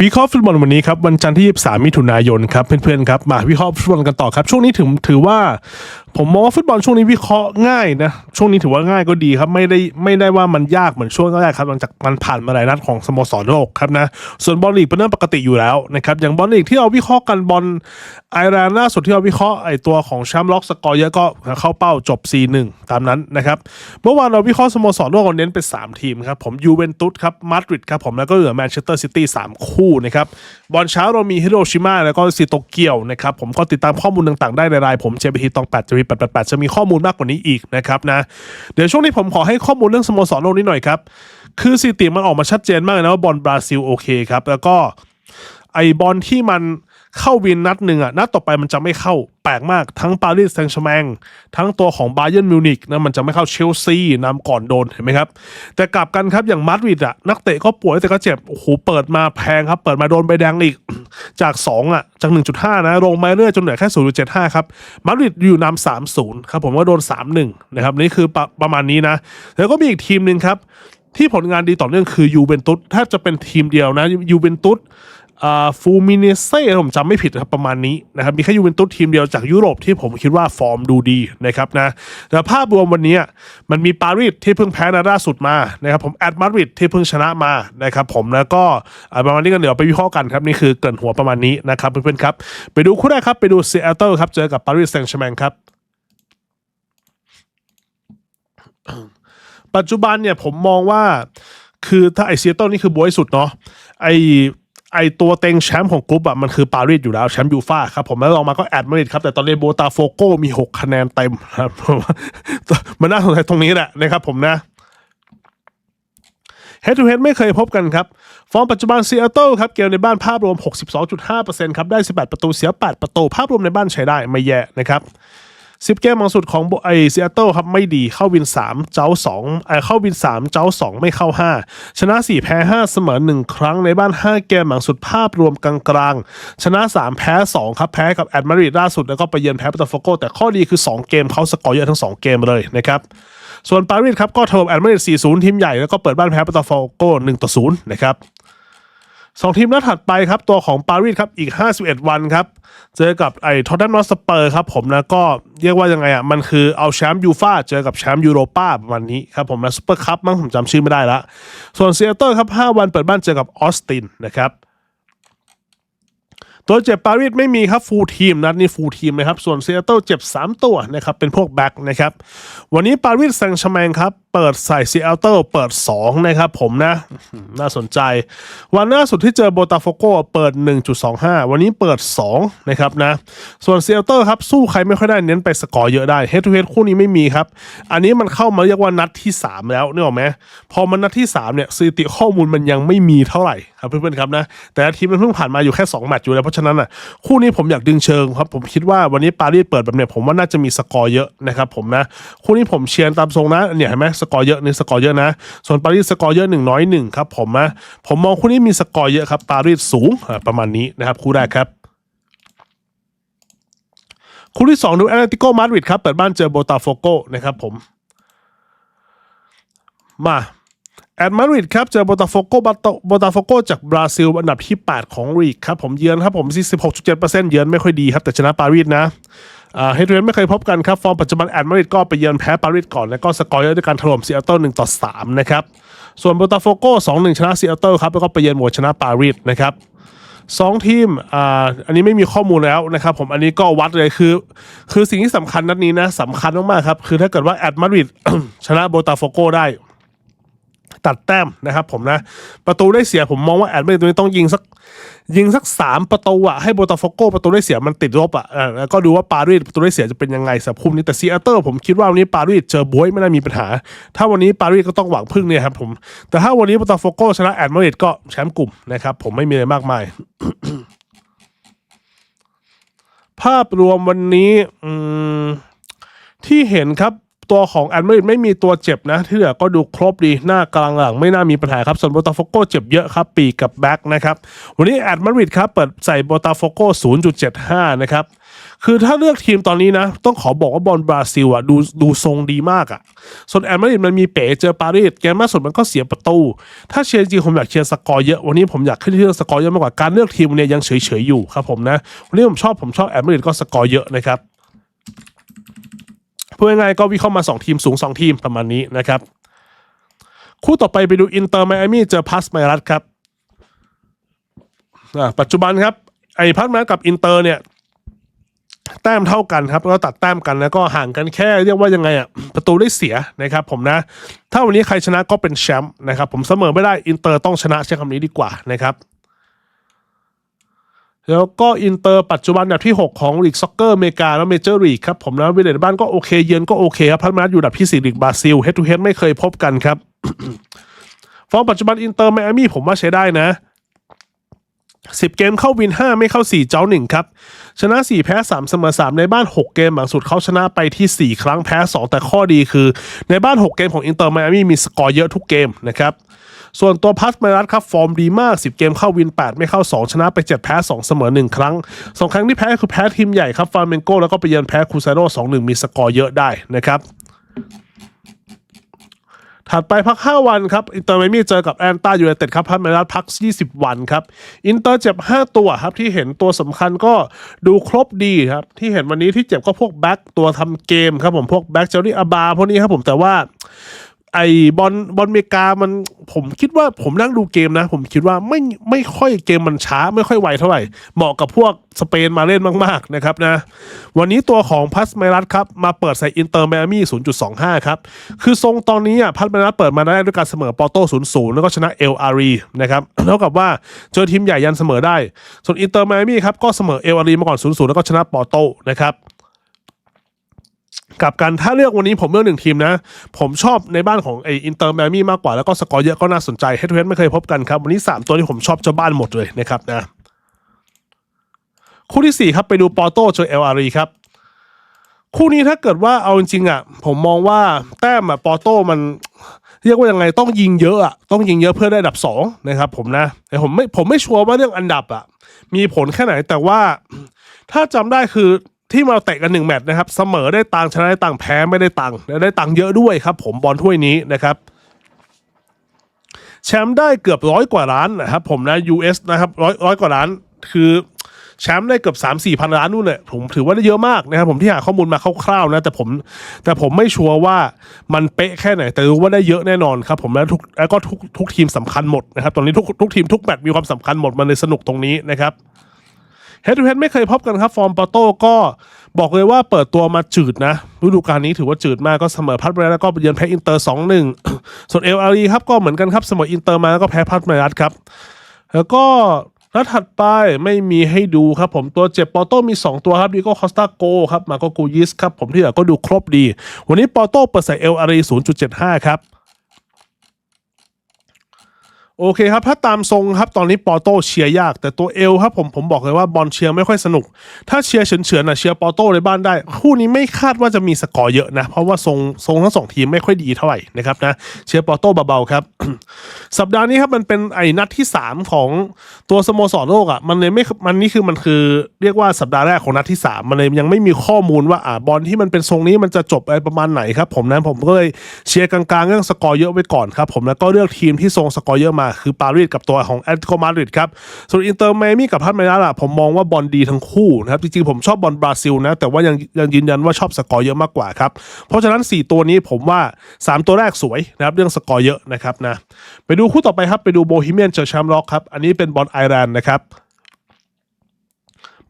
วิเคราะห์ฟุตบอลวันนี้ครับวันจันทร์ที่ 23 มิถุนายนครับเพื่อนๆครับมาวิเคราะห์ฟุตบอลกันต่อครับช่วงนี้ถือถือว่าผมมองว่าฟุตบอลช่วงนี้วิเคราะห์ง่ายนะช่วงนี้ถือว่าง่ายก็ดีครับไม่ได้ไม่ได้ว่ามันยากเหมือนช่วงแรกครับหลังจากมันผ่านมาหลายนัดของสโมสรโลกครับนะส่วนบอลลีกเป็นเรื่องปกติอยู่แล้วนะครับอย่างบอลลีกที่เราวิเคราะห์กันบอลไอร์แลนด์ล่าสุดที่เราวิเคราะห์ไอตัวของแชมป์ล็อกสกอร์เยอะก็เข้าเป้าจบ 4-1 ตามนั้นนะครับเมื่อวานเราวิเคราะห์สโมสรโลกเราเน้นเป็นสามทีมครับผมยูเวนตุสครับมาดริดครับผมแล้วก็เหลือแมนเชสเตอร์ซิตี้สามคู่นะครับบอลเช้าเรามีฮิโรชิมาแล้วก็ซิโตเกียวนะครับผมก็ติดตามข้อมูลต่างๆได้ในรายผมเจพีทีตอง8จะมี888จะมีข้อมูลมากกว่านี้อีกนะครับนะเดี๋ยวช่วงนี้ผมขอให้ข้อมูลเรื่องสโมสรโลกนิดหน่อยครับ คือสถิติมันออกมาชัดเจนมากนะว่าบอลบราซิลโอเคครับ แล้วก็ไอบอลที่มัน เข้าวินนัดหนึ่งอะนัดต่อไปมันจะไม่เข้าแปลกมากทั้งปารีสแซงต์แชร์แมงทั้งตัวของบาเยิร์นมิวนิกนะมันจะไม่เข้าเชลซีนำก่อนโดนเห็นไหมครับ แต่กลับกันครับอย่างมาดริดอะนักเตะก็ป่วยแต่ก็เจ็บโอ้โหเปิดมาแพงครับ เปิดมาโดนใบแดงอีกจาก 2 อะ จาก 1.5 นะลงมาเรื่อยจนเหลือแค่ 0.75 ครับมาดริดอยู่นำ3-0 ครับผมก็โดน 3-1 นะครับนี่คือประประมาณนี้นะ แล้วก็มีอีกทีมหนึ่งครับที่ผลงานดีต่อเนื่องคือยูเวนตุสถ้าจะเป็นทีมเดียวนะยูเวนตุส ฟูมิเนเซ่ผมจำไม่ผิดครับประมาณนี้นะครับมีแค่ยูเวนตุสทีมเดียวจากยุโรปที่ผมคิดว่าฟอร์มดูดีนะครับนะแต่ภาพรวมวันนี้มันมีปารีสที่เพิ่งแพ้นัดล่าสุดมานะครับผมแอดมาดริดที่เพิ่งชนะมานะครับผมแล้วก็ประมาณนี้กันเดี๋ยวไปวิเคราะห์กันครับนี่คือเกินหัวประมาณนี้นะครับเพื่อนๆครับไปดูคู่แรกครับไปดูซีแอตเทิลครับเจอกับปารีสแซงต์แชร์แมงครับปัจจุบันเนี่ยผมมองว่าคือถ้าไอเซียโตนี่คือบวยสุดเนาะไอ ไอตัวเต็งแชมป์ของกรุ๊ปอะมันคือปารีสอยู่แล้วแชมป์ยูฟ่าครับผมแล้วลองมาก็แอดมาริดครับแต่ตอนนี้โบตาโฟโก้มี 6 คะแนนเต็มครับมันน่าสนใจตรงนี้แหละนะครับผมนะ Head to Head ไม่เคยพบกันครับ ฟอร์มปัจจุบันซีแอตเทิลครับ เกมในบ้านภาพรวม 62.5%ครับ ได้ 18 ประตูเสีย 8 ประตู ภาพรวมในบ้านใช้ได้ไม่แย่นะครับ 10 เกมหลังสุดของไอซีแอตเทิลครับไม่ดีเข้าวิน 3 เจ้า2เออเข้าวิน 3 เจ้า 2 ไม่เข้า 5 ชนะ 4 แพ้ 5 เสมอ 1 ครั้งในบ้าน 5 เกมหลังสุดภาพรวมกลางๆ ชนะ 3 แพ้ 2 ครับ แพ้กับแอดมาริดล่าสุด แล้วก็ไปเยือนแพ้ปาตาโฟโกแต่ข้อดีคือ 2 เกมเขาสกอร์เยอะทั้ง 2 เกมเลยนะครับส่วนปารีสครับก็ถล่มแอดมาริด4-0 ทีมใหญ่แล้วก็เปิดบ้านแพ้ปาตาโฟโก1-0นะครับ สองทีมนัดถัดไปครับ ตัวของปารีสครับอีก 51 วันครับ เจอกับไอ้ทอตแนมนอสเปอร์ครับผมนะก็เรียกว่ายังไงอะมันคือเอาแชมป์ยูฟาเจอกับแชมป์ยูโรป้าประมาณนี้ครับผมนะซูเปอร์คัพมั้งผมจำชื่อไม่ได้ละ ส่วนเซียเตอร์ครับ 5 วันเปิดบ้านเจอกับออสตินนะครับ ตัวเจ็บปารีสไม่มีครับฟูลทีมนัดนี้ฟูลทีมนะครับ ส่วนเซียโตเจ็บ 3 ตัวนะครับ เป็นพวกแบ็กนะครับ วันนี้ปารีสแซงต์แชร์แมงครับ เปิดใส่ซีแอตเทิลเปิด 2 นะครับผมนะ น่าสนใจ วันล่าสุดที่เจอโบตาโฟโกเปิด 1.25 วันนี้เปิด 2 นะครับนะ ส่วนซีแอตเทิลครับ สู้ใครไม่ค่อยได้เน้นไปสกอร์เยอะได้เฮดทูเฮดคู่นี้ไม่มีครับ อันนี้มันเข้ามาเรียกว่านัดที่ 3 แล้วนึกออกไหมพอมันนัดที่3เนี่ยสถิติข้อมูลมันยังไม่มีเท่าไหร่ครับเพื่อนๆครับนะแต่ทีมมันเพิ่งผ่านมาอยู่แค่2แมตช์อยู่แล้วเพราะฉะนั้นอะคู่นี้ผมอยากดึงเชิงครับผมคิดว่าวันนี้ปารีสเปิดแบบเนี้ยผมว่าน่าจะมีสกอร์เยอะนะครับผมนะคู่นี้ผมเชียร์ตามทรงนะเนี่ยเห็นไหมสกอร์เยอะนี่สกอร์เยอะนะ ส่วนปารีสสกอร์เยอะหนึ่งน้อยหนึ่งครับผมนะผมมองคู่นี้มีสกอร์เยอะครับปารีสสูงประมาณนี้นะครับคู่แรกครับคู่ที่2ดูแอตเลติโกมาดริดครับเปิดบ้านเจอโบตาโฟโกนะครับผมมา แอดมาดริดครับเจอโบตาโฟโกโบตาโฟโกจากบราซิลอันดับที่ 8 ของลีกครับผมเยือนครับผม46.7%เยือนไม่ค่อยดีครับ แต่ชนะปารีสนะเฮดเรนไม่เคยพบกันครับ ฟอร์มปัจจุบันแอดมาดริดก็ไปเยือนแพ้ปารีสก่อน แล้วก็สกอร์เยอะด้วยการถล่มซีแอตเทิล1ต่อ3นะครับ ส่วนโบตาโฟโก2-1ชนะซีแอตเทิลครับ แล้วก็ไปเยือนหมวดชนะปารีสนะครับสองทีมอ่าอันนี้ไม่มีข้อมูลแล้วนะครับผมอันนี้ก็วัดเลยคือ คือสิ่งที่สำคัญนัดนี้นะสำคัญมากๆครับคือถ้าเกิดว่าแอดมาดริดชนะโบตาโฟโกได้ ตัดแต้มนะครับผมนะ ประตูได้เสียผมมองว่าแอดมาดริดตัวนี้ต้องยิงสักยิงสักสามประตูอะให้โบตาฟโกประตูได้เสียมันติดลบอะแล้วก็ดูว่าปารีสประตูได้เสียจะเป็นยังไงสำหรับคู่นี้แต่ซีแอตเตอร์ผมคิดว่าวันนี้ปารีสเจอบวยไม่น่ามีปัญหา ถ้าวันนี้ปารีสก็ต้องหวังพึ่งเนี่ยครับผมแต่ถ้าวันนี้โบตาฟโกชนะแอดมาดริดก็แชมป์กลุ่มนะครับผมไม่มีอะไรมากมายภาพรวมวันนี้อืมที่เห็นครับ ตัวของแอดมาดริดไม่มีตัวเจ็บนะ ที่เหลือก็ดูครบดีหน้ากลางหลังไม่น่ามีปัญหาครับ ส่วนโบตาโฟโกเจ็บเยอะครับ ปีกกับแบ็กนะครับ วันนี้แอดมาดริดครับ เปิดใส่โบตาโฟโก0.75 นะครับคือถ้าเลือกทีมตอนนี้นะ ต้องขอบอกว่าบอลบราซิลอะดูดูทรงดีมากอะ ส่วนแอมมาริดมันมีเป๋เจอปารีสเกมล่าสุดมันก็เสียประตู ถ้าเชียร์จริงผมอยากเชียร์สกอร์เยอะวันนี้ผมอยากขึ้นที่เรื่องสกอร์เยอะมากกว่าการเลือกทีมเนี่ยยังเฉยๆอยู่ครับผมนะวันนี้ผมชอบผมชอบแอมมาริดก็สกอร์เยอะนะครับ พูดง่ายๆก็วิเคราะห์มา 2 ทีมสูง 2 ทีมประมาณนี้นะครับ คู่ต่อไปไปดูอินเตอร์ไมอามี่เจอพัสไมรัสครับปัจจุบันครับ ไอพัสไมรัสกับอินเตอร์เนี่ยแต้มเท่ากันครับแล้วตัดแต้มกันแล้วก็ห่างกันแค่เรียกว่ายังไงอะประตูได้เสียนะครับ ผมนะ ถ้าวันนี้ใครชนะก็เป็นแชมป์นะครับ ผมเสมอไม่ได้อินเตอร์ต้องชนะใช้คำนี้ดีกว่านะครับ แล้วก็อินเตอร์ปัจจุบันอันดับที่ 6 ของลีกซ็อกเกอร์อเมริกาและเมเจอร์ลีกครับผมนะวิลเลตบ้านก็โอเคเยือนก็โอเคครับพัฒนาอยู่อันดับที่ 4 ลีกบราซิลเฮดทูเฮดไม่เคยพบกันครับ ฟอร์มปัจจุบันอินเตอร์ไมอามี่ผมว่าใช้ได้นะ 10 เกมเข้าวิน 5 ไม่เข้า 4 เจ้า 1 ครับ ชนะ 4 แพ้ 3 เสมอ 3 ในบ้าน 6 เกมหลังสุดเขาชนะไปที่ 4 ครั้งแพ้ 2 แต่ข้อดีคือ ในบ้าน 6 เกมของอินเตอร์ไมอามี่มีสกอร์เยอะทุกเกมนะครับ ส่วนตัวพัสไมรัสครับฟอร์มดีมาก 10 เกมเข้าวิน 8 ไม่เข้า 2 ชนะไป 7 แพ้ 2 เสมอ 1 ครั้ง 2 ครั้งที่แพ้คือแพ้ทีมใหญ่ครับฟาร์เมนโกแล้วก็ไปเยือนแพ้คูซาโด2-1 มีสกอร์เยอะได้นะครับถัดไปพัก 5 วันครับ อินเตอร์ไมมี่เจอกับแอนตายูไนเต็ดครับพักเมรัสพัก 20 วันครับ อินเตอร์เจ็บ 5 ตัวครับ ที่เห็นตัวสำคัญก็ดูครบดีครับ ที่เห็นวันนี้ที่เจ็บก็พวกแบ็กตัวทำเกมครับผม พวกแบ็กเจอรี่อาบาพวกนี้ครับผมแต่ว่า ไอบอลบอลเมกามันผมคิดว่าผมนั่งดูเกมนะ ผมคิดว่าไม่ไม่ค่อยเกมมันช้า ไม่ค่อยไวเท่าไหร่ เหมาะกับพวกสเปนมาเล่นมาก ๆ นะครับนะ วันนี้ตัวของพัสไมรัสครับ มาเปิดใส่อินเตอร์ไมอามี่0.25 ครับ คือทรงตอนนี้อะพัสไมรัสเปิดมาได้ด้วยการเสมอปอโต้0-0 แล้วก็ชนะเอลอารีนะครับเท่ากับว่าเจอทีมใหญ่ยันเสมอได้ ส่วนอินเตอร์ไมอามี่ครับก็เสมอเอลอารีมาก่อน0-0 แล้วก็ชนะปอโต้นะครับ กับการถ้าเลือกวันนี้ผมเลือกหนึ่งทีมนะ ผมชอบในบ้านของไออินเตอร์แมมี่มากกว่าแล้วก็สกอร์เยอะก็น่าสนใจเฮดทูเฮดไม่เคยพบกันครับ วันนี้ 3 ตัวที่ผมชอบเจ้าบ้านหมดเลยนะครับนะคู่ที่ 4 ครับไปดูปอโต้เจอเอลอารีครับคู่นี้ถ้าเกิดว่าเอาจริงๆอะ ผมมองว่าแต้มอะปอโต้มันเรียกว่ายังไงต้องยิงเยอะอะต้องยิงเยอะเพื่อได้ดับสองนะครับผมนะแต่ผมไม่ผมไม่ชัวร์ว่าเรื่องอันดับอะมีผลแค่ไหนแต่ว่าถ้าจำได้คือ ที่มาเตะกันหนึ่งแมตช์นะครับเสมอได้ตังชนะได้ตังแพ้ไม่ได้ตังและได้ตังเยอะด้วยครับ ผมบอลถ้วยนี้นะครับแชมป์ได้เกือบร้อยกว่าล้านนะครับผมนะ US นะครับร้อยร้อยกว่าล้าน คือแชมป์ได้เกือบสามสี่พันล้านนู่นเนี่ยผมถือว่าได้เยอะมากนะครับผมที่หาข้อมูลมาคร่าวๆนะแต่ผมแต่ผมไม่ชัวร์ว่ามันเป๊ะแค่ไหน แต่รู้ว่าได้เยอะแน่นอนครับผมแล้วทุกแล้วก็ทุกทุกทีมสำคัญหมดนะครับตอนนี้ทุกทุกทีมทุกแมตช์มีความสำคัญหมดมันเลยสนุกตรงนี้นะครับ เฮดทูเฮดไม่เคยพบกันครับฟอร์มปอโต้ก็บอกเลยว่าเปิดตัวมาจืดนะฤดูกาลนี้ถือว่าจืดมากก็เสมอพัดไปแล้วก็เยือนแพ้อินเตอร์สองหนึ่งส่วนเอลอารีครับก็เหมือนกันครับเสมออินเตอร์มาแล้วก็แพ้พัดไมรัสครับ แล้วก็นัดถัดไปไม่มีให้ดูครับผมตัวเจ็บปอโต้มี 2 ตัวครับดีโก้คอสตาโกครับมาโกกูยิสครับผมที่เหลือก็ดูครบดี วันนี้ปอโต้เปิดใส่เอลอารี0.75 ครับ โอเคครับ ถ้าตามทรงครับตอนนี้ปอโต้เชียร์ยาก แต่ตัวเอลครับผมผมบอกเลยว่าบอลเชียร์ไม่ค่อยสนุก ถ้าเชียร์เฉือนๆนะเชียร์ปอโต้ในบ้านได้ คู่นี้ไม่คาดว่าจะมีสกอร์เยอะนะ เพราะว่าทรงทรงทั้งสองทีมไม่ค่อยดีเท่าไหร่นะครับนะเชียร์ปอโต้เบาๆครับ สัปดาห์นี้ครับมันเป็นไอ้นัดที่ 3 ของตัวสโมสรโลกอะมันเลยไม่มันนี่คือมันคือเรียกว่าสัปดาห์แรกของนัดที่ 3 มันเลยยังไม่มีข้อมูลว่าอ่าบอลที่มันเป็นทรงนี้มันจะจบอะไรประมาณไหนครับผมนะผมก็เลยเชียร์กลางๆเรื่องสกอร์เยอะไว้ก่อนครับผมแล้วก็เลือกทีมที่ทรงสกอร์เยอะมาคือปารีสกับตัวของแอตเลติโกมาดริดครับ ส่วนอินเตอร์ไมมี่กับพัทไมรัสอะผมมองว่าบอลดีทั้งคู่นะครับจริงๆผมชอบบอลบราซิลนะแต่ว่ายังยังยืนยันว่าชอบสกอร์เยอะมากกว่าครับเพราะฉะนั้น 4 ตัวนี้ผมว่า 3 ตัวแรกสวยนะครับเรื่องสกอร์เยอะนะครับนะไปดูคู่ต่อไปครับไปดูโบฮีเมียนเจอแชมป์ล็อกครับอันนี้เป็นบอลไอร์แลนด์นะครับ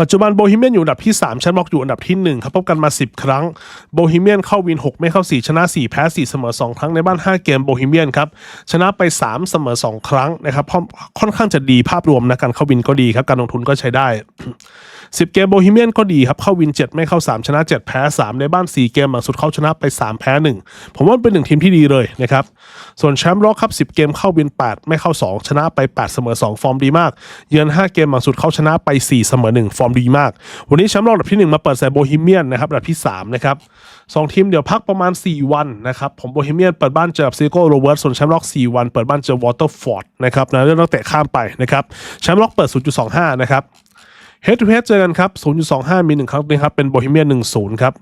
ปัจจุบันโบฮีเมียนอยู่อันดับที่ 3 ชั้นบล็อกอยู่อันดับที่ 1 ครับพบกันมา 10 ครั้งโบฮีเมียนเข้าวิน 6 ไม่เข้า 4 ชนะ 4 แพ้ 4 เสมอ 2 ครั้งในบ้าน 5 เกมโบฮีเมียนครับชนะไป 3 เสมอ 2 ครั้งนะครับเพราะค่อนข้างจะดีภาพรวมนะการเข้าวินก็ดีครับการลงทุนก็ใช้ได้ 10 เกมโบฮีเมียนก็ดีครับเข้าวิน 7 ไม่เข้า 3 ชนะ 7 แพ้ 3 ในบ้าน 4 เกมหลังสุดเข้าชนะไป 3 แพ้ 1 ผมว่าเป็นหนึ่งทีมที่ดีเลยนะครับ ส่วนแชมป์ล็อกครับ 10 เกมเข้าวิน 8 ไม่เข้า 2 ชนะไป 8 เสมอ 2 ฟอร์มดีมาก เยือน 5 เกมหลังสุดเข้าชนะไป 4 เสมอ 1 ฟอร์มดีมาก วันนี้แชมป์ล็อกอันดับที่ 1 มาเปิดใส่โบฮีเมียนนะครับอันดับที่3นะครับสองทีมเดี๋ยวพักประมาณ 4 วันนะครับผมโบฮีเมียนเปิดบ้านเจอกับซิโก้โรเวิร์ตส่วนแชมป์ล็อก 4 วันเปิดบ้านเจอวอเตอร์ฟอร์ดนะครับนะเรื่องนักเตะข้ามไปนะครับแชมป์ล็อกเปิด 0.25 นะครับ เฮดทูเฮดเจอกันครับ 0.25 มีหนึ่งครั้งนี้ครับ เป็นโบฮีเมียน 10 ครับ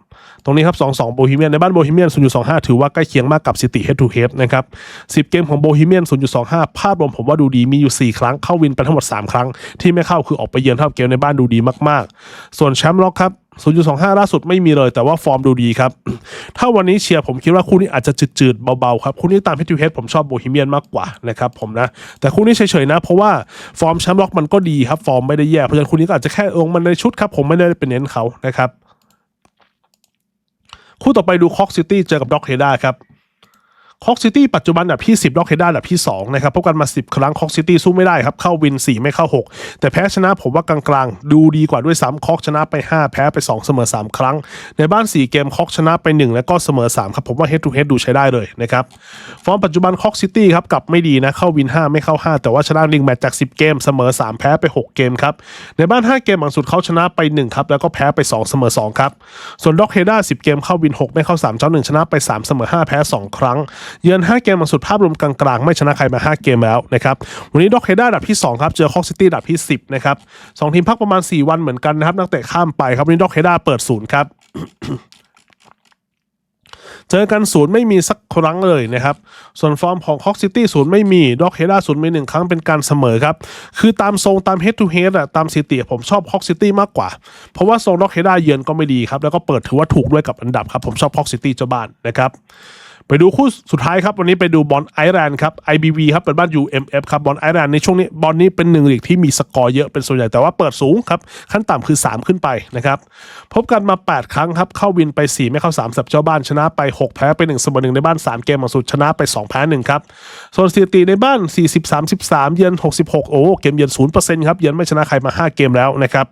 ตรงนี้ครับ 2-2 โบฮีเมียน ในบ้านโบฮีเมียน 0.25 ถือว่าใกล้เคียงมากกับซิตี้เฮดทูเฮดนะครับ 10 เกมของโบฮีเมียน 0.25 ภาพรวมผมว่าดูดี มีอยู่ 4 ครั้ง เข้าวินไปทั้งหมด 3 ครั้ง ที่ไม่เข้าคือออกไปเยือนเท่ากับเกมในบ้านดูดีมาก ๆ ส่วนแชมป์ล็อกครับ 0.25 ล่าสุดไม่มีเลย แต่ว่าฟอร์มดูดีครับ ถ้าวันนี้เชียร์ผมคิดว่าคู่นี้อาจจะจืดๆเบาๆครับ คู่นี้ตามพิทิวเฮดผมชอบโบฮีเมียนมากกว่านะครับผมนะ แต่คู่นี้เฉยๆนะ เพราะว่าฟอร์มแชมป์ล็อกมันก็ดีครับ ฟอร์มไม่ได้แย่ เพราะฉะนั้นคู่นี้ก็อาจจะแค่องมันในชุดครับ ผมไม่ได้เป็นเน้นเขานะครับ คู่ต่อไปดูคอกซิตี้เจอกับด็อกเฮด้าครับ คอกซิตี้ปัจจุบันอันดับที่ 10ด็อกเฮด้าอันดับที่ 2 นะครับพบกันมา 10 ครั้งคอกซิตี้สู้ไม่ได้ครับ เข้าวิน 4 ไม่เข้า 6 แต่แพ้ชนะผมว่ากลางๆ ดูดีกว่าด้วยซ้ำคอกชนะไป 5 แพ้ไป 2 เสมอ 3 ครั้ง ในบ้าน 4 เกมคอกชนะไป 1 แล้วก็เสมอ 3 ครับ ผมว่า head to head ดูใช้ได้เลยนะครับ ฟอร์มปัจจุบันคอกซิตี้ครับกลับไม่ดีนะ เข้าวิน 5 ไม่เข้า 5 แต่ว่าชนะลิงแมตช์จาก 10 เกมเสมอ 3 แพ้ไป 6 เกมครับในบ้าน 5 เกมหลังสุดเขาชนะไป1ครับแล้วก็แพ้ไป 2 เสมอ 2 ครับส่วนด็อกเฮด้า10 เกมเข้าวิน 6 ไม่เข้า3เจ้า1ชนะไป 3 เสมอ 5 แพ้ 2 ครั้งเยือน 5 เกมหลังสุดภาพรวมกลางๆ ไม่ชนะใครมา 5 เกมแล้วนะครับวันนี้ด็อกเฮด้าดับที่ 2 ครับ เจอคอกซิตี้ดับที่ 10 นะครับสองทีมพักประมาณ 4 วันเหมือนกันนะครับ นักเตะข้ามไปครับวันนี้ด็อกเฮด้าเปิดศูนย์ครับเจอกันศูนย์ไม่มีสักครั้งเลยนะครับ ส่วนฟอร์มของคอกซิตี้ศูนย์ไม่มีด็อกเฮด้าศูนย์มีหนึ่งครั้งเป็นการเสมอครับ คือตามทรงตามเฮดทูเฮดอะตามสถิติผมชอบคอกซิตี้มากกว่า เพราะว่าทรงด็อกเฮด้าเยือนก็ไม่ดีครับ แล้วก็เปิดถือว่าถูกด้วยกับอันดับครับ ผมชอบคอกซิตี้เจ้าบ้านนะครับ ไปดูคู่สุดท้ายครับ วันนี้ไปดูบอลไอร์แลนด์ครับ IBV ครับเป็นบ้าน UMF ครับบอลไอร์แลนด์ในช่วงนี้บอลนี้เป็นหนึ่งลีกที่มีสกอร์เยอะเป็นส่วนใหญ่แต่ว่าเปิดสูงครับ ขั้นต่ำคือ 3 ขึ้นไปนะครับพบกันมา 8 ครั้งครับ เข้าวินไป 4 ไม่เข้า3สับเจ้าบ้านชนะไป 6 แพ้ไป1เสมอ1ในบ้าน 3 เกมหลังสุดชนะไป 2 แพ้1ครับส่วนสถิติในบ้าน 40 33 เยือน 66 โอ้เกมเยือน0%ครับเยือนไม่ชนะใครมา 5 เกมแล้วนะครับ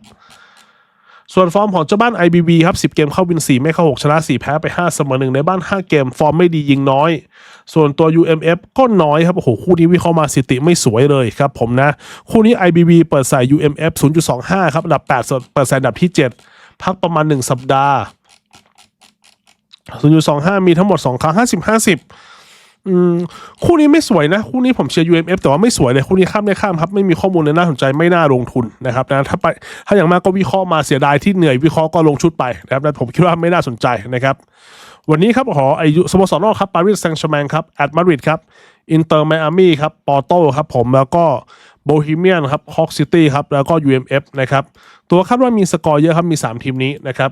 ส่วนฟอร์มของเจ้าบ้าน IBB ครับ 10 เกมเข้าวิน 4 ไม่เข้า 6 ชนะ 4 แพ้ไป 5 เสมอ1ในบ้าน 5 เกม ฟอร์มไม่ดียิงน้อย ส่วนตัว UMF ก็น้อยครับโอ้โหคู่นี้วิเคราะห์มาสิติไม่สวยเลยครับผมนะ คู่นี้ IBB เปิดใส่ UMF 0.25 ครับอันดับ8เปิดใส่อันดับที่ 7 พักประมาณ 1 สัปดาห์0.25 มีทั้งหมด 2 ครั้ง 50 50 อืมคู่นี้ไม่สวยนะ คู่นี้ผมเชียร์ UMF แต่ว่าไม่สวยเลยคู่นี้ข้ามได้ข้ามครับ ไม่มีข้อมูลเลยน่าสนใจไม่น่าลงทุนนะครับนะถ้าไปถ้าอย่างมากก็วิเคราะห์มาเสียดายที่เหนื่อยวิเคราะห์ก็ลงชุดไปนะครับนะผมคิดว่าไม่น่าสนใจนะครับวันนี้ครับขออายุสโมสรนอกครับปารีสแซงต์แชร์แมงครับแอตมาดริดครับอินเตอร์ไมอามี่ครับปอร์โตครับผมแล้วก็โบฮีเมียนครับฮอกซิตี้ครับแล้วก็ UMF นะครับตัวคาดว่ามีสกอร์เยอะครับมี 3 ทีมนี้นะครับ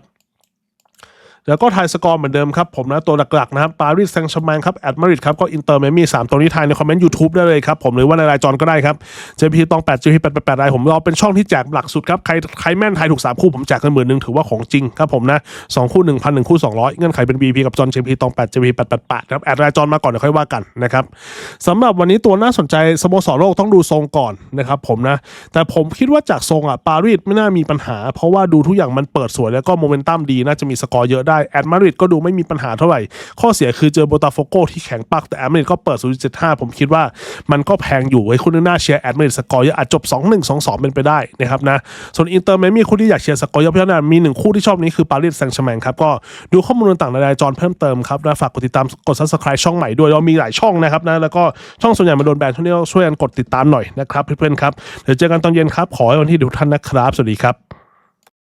แล้วก็ไทยสกอร์เหมือนเดิมครับผมนะตัวหลักๆนะครับปารีสแซงต์แชร์แมงครับแอดมาริดครับก็อินเตอร์เมมี่สามตัวนี้ทายในคอมเมนต์ YouTube ได้เลยครับผมหรือว่าในรายจอนก็ได้ครับ JP ตอง8 JP 8 8 8รายผมรอเป็นช่องที่แจกหลักสุดครับใครใครแม่นทายถูก3คู่ผมแจกเงินหมื่นหนึ่งถือว่าของจริงครับผมนะ2คู่1,000 1คู่200เงื่อนไขเป็น BP กับจอน JP ตอง8 JP 8 8 8ครับแอดรายจอนมาก่อนเดี๋ยวค่อยว่ากันนะครับสำหรับวันนี้ตัวน่าสนใจสโมสรโลกต้องดูทรงก่อนนะครับผมนะแต่ผมคิดว่าจากทรงอะปารีสไม่น่ามีปัญหา เพราะว่าดูทุกอย่างมันเปิดสวยแล้วก็โมเมนตัมดีน่าจะมีสกอร์เยอะได้แอดมาดริดก็ดูไม่มีปัญหาเท่าไหร่ ข้อเสียคือเจอโบตาโฟโกที่แข็งปักแต่แอดมาดริดก็เปิด 0.75 ผมคิดว่ามันก็แพงอยู่ไอ้คุณน่าเชียร์แอดมาดริดสกอร์เยอะอาจจบ 2-1 2-2 เป็นไปได้นะครับนะส่วนอินเตอร์แมมีคู่ที่อยากเชียร์สกอร์เยอะเพราะนั้นมีหนึ่งคู่ที่ชอบนี้คือปารีสแซงต์แชร์แมงครับก็ดูข้อมูลต่างๆในรายจอนเพิ่มเติมครับและฝากกดติดตามกด subscribe ช่องใหม่ด้วยเรามีหลายช่องนะครับนะแล้วก็ช่องส่วนใหญ่มาโดนแบนช่วงนี้ช่วยกันกดติดตามหน่อยนะครับเพื่อนๆครับเดี๋ยวเจอกันตอนเย็นครับขอให้วันที่ทุกท่านนะครับ สวัสดีครับ